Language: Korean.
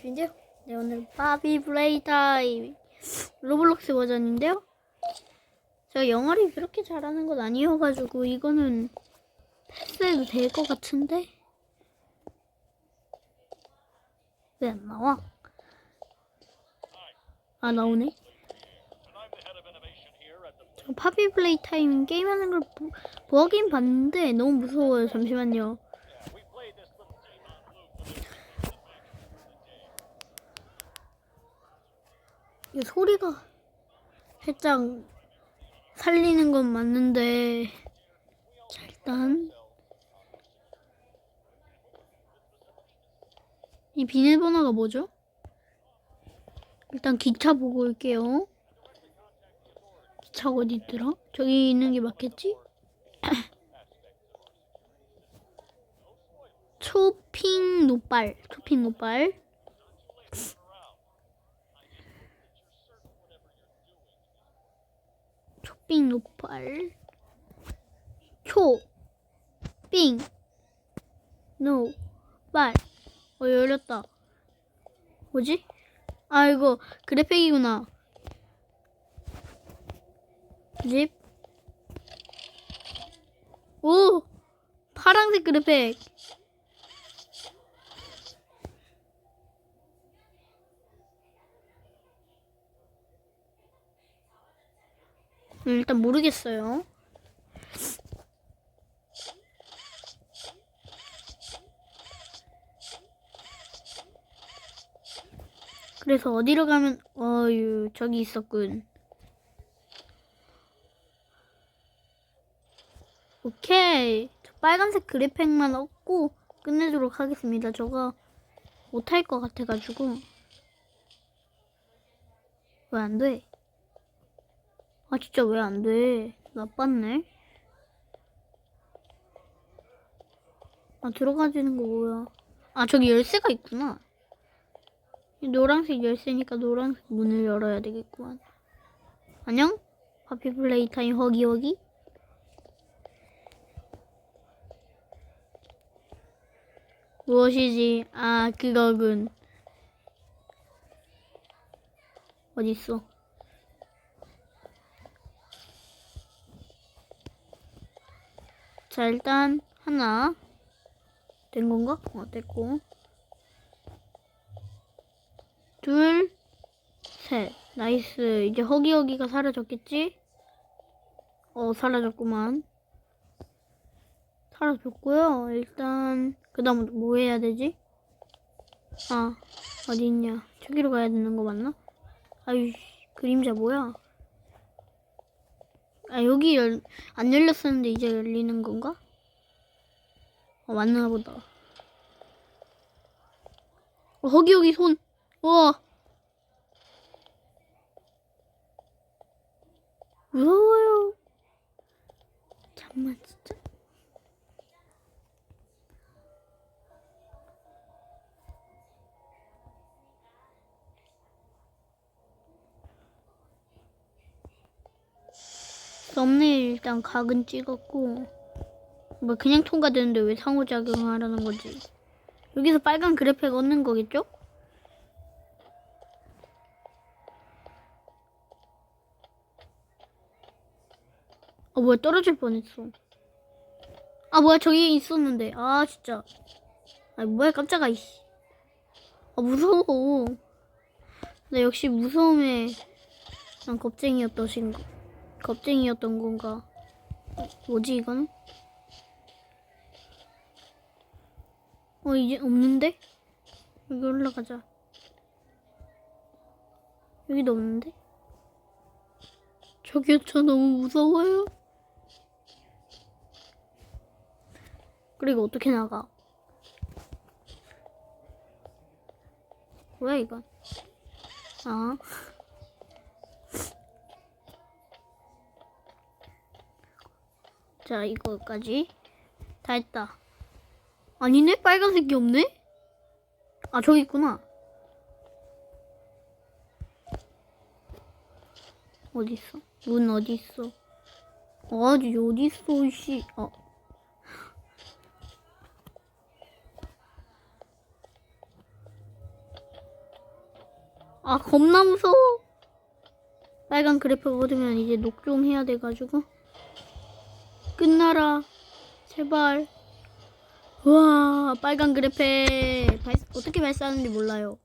주인데요. 네, 오늘 바비 플레이 타임 로블록스 버전인데요. 제가 영어를 그렇게 잘하는 건 아니어가지고 이거는 패스해도 될 것 같은데 왜 안 나와? 아 나오네. 저 파비 플레이 타임 게임하는 걸 보, 보긴 봤는데 너무 무서워요. 잠시만요. 이 소리가 살짝 살리는 건 맞는데 자 일단 이 비밀번호가 뭐죠? 일단 기차 보고 올게요. 기차가 어디 있더라? 저기 있는 게 맞겠지? 초핑 노빨 초핑 노빨 초 빙 노빨 초빙 노빨 어 열렸다 뭐지? 아 이거 그래픽이구나 집? 오! 파란색 그래픽 음, 일단 모르겠어요. 그래서 어디로 가면 어유 저기 있었군. 오케이. 저 빨간색 그래픽만 얻고 끝내도록 하겠습니다. 저거 못할 것 같아가지고 왜 안 돼? 아 진짜 왜 안 돼? 나빴네. 아 들어가지는 거 뭐야? 아 저기 열쇠가 있구나. 이 노란색 열쇠니까 노란색 문을 열어야 되겠구만. 안녕? 하피 플레이 타임 허기 허기. 무엇이지? 아 그거군. 어디 있어? 자, 일단 하나 된 건가? 어, 됐고. 둘, 셋. 나이스. 이제 허기허기가 사라졌겠지? 어, 사라졌구만. 사라졌고요. 일단 그 다음 뭐 해야 되지? 아, 어디 있냐? 저기로 가야 되는 거 맞나? 아유, 그림자 뭐야? 아 여기 열, 안 열렸었는데 이제 열리는 건가? 어 맞나 보다. 어, 거기 여기 손. 우와. 무서워요 잠만 진짜 썸네일 일단 각은 찍었고 뭐 그냥 통과되는데 왜 상호작용하라는 거지? 여기서 빨간 그래픽 얻는 거겠죠? 아 뭐야 떨어질 뻔했어. 아 뭐야 저기 있었는데 아 진짜 아 뭐야 깜짝아 이씨. 아 무서워. 나 역시 무서움에 난 겁쟁이였던 신가. 겁쟁이였던 건가? 뭐지 이건? 어 이제 없는데? 여기 올라가자. 여기도 없는데? 저기요 저 너무 무서워요. 그리고 어떻게 나가? 뭐야 이건? 아. 자, 이거까지 다 했다. 아니네? 빨간색이 없네? 아, 저기 있구나. 어디 있어? 문 어디 있어? 아지 어디 있어, 씨. 어. 아 겁나 무서워. 빨간 그래프 얻으면 이제 녹 좀 해야 돼가지고. 끝나라. 제발. 와 빨간 그래프 발, 어떻게 발사하는지 몰라요.